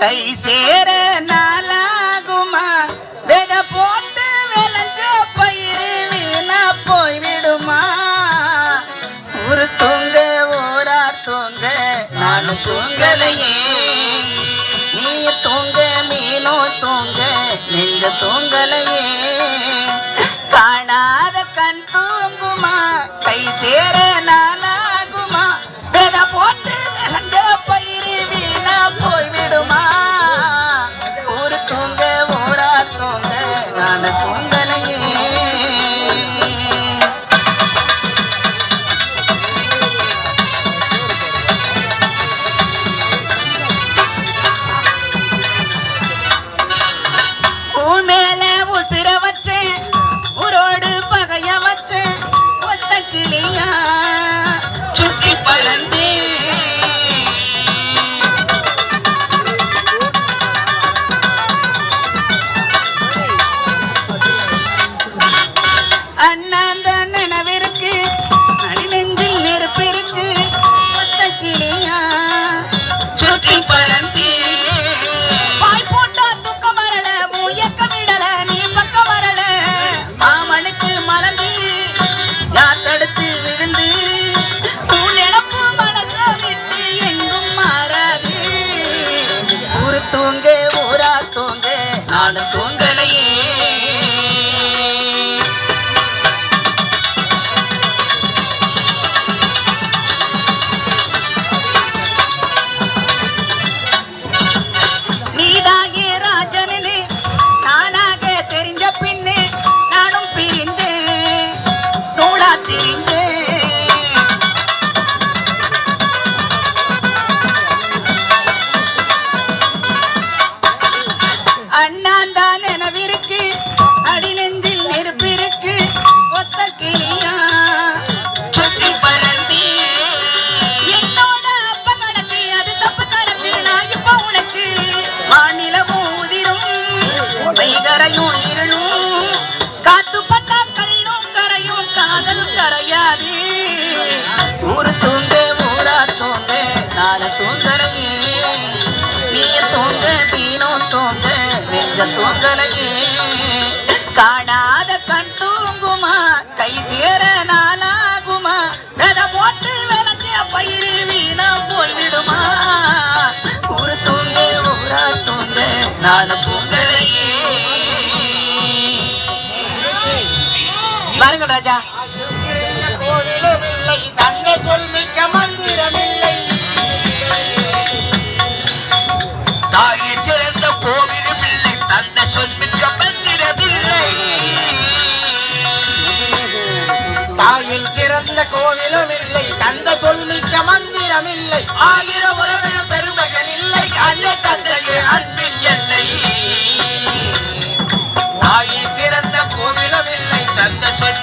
கை சேர நாளாகுமா அண்ணாந்தான் நினைவிருக்கு அடி நெஞ்சில் நெருப்பு இருக்கு ஒத்த கிளியா? சுற்றி பறந்தே என்னோட அப்ப கணக்கு அது தப்பு கணக்கு நான் இப்ப உனக்கு மாநிலமும் உதிரும் வைகரையும் இருளும். காத்து பட்டா கல்லும் கரையும் காதல் கரையாது. ஊரு தூங்க ஊரா தூங்க நான தூங்கறையே நீ தூங்க மீனும் தூங்க. நெஞ்ச தூங்கலையே காணாத கண் தூங்குமா? கை சேர நாளாகுமா? வித போட்டு விளைஞ்ச பயிறு வீணா போய்விடுமா? ஊரு தூங்க ஊரா தூங்க நானும் தூங்கலையே பாருங்கள் ராஜா. தங்க சொல் மிக்கமா பிறந்த கோவிலம் இல்லை தந்த சொல் மிக்க மந்திரம் இல்லை ஆகிற உறவினர் பெருமகன் இல்லை. அன்னை தந்தையே அன்பின் என்னை. ஆகி சிறந்த கோவிலம் இல்லை தந்த சொல்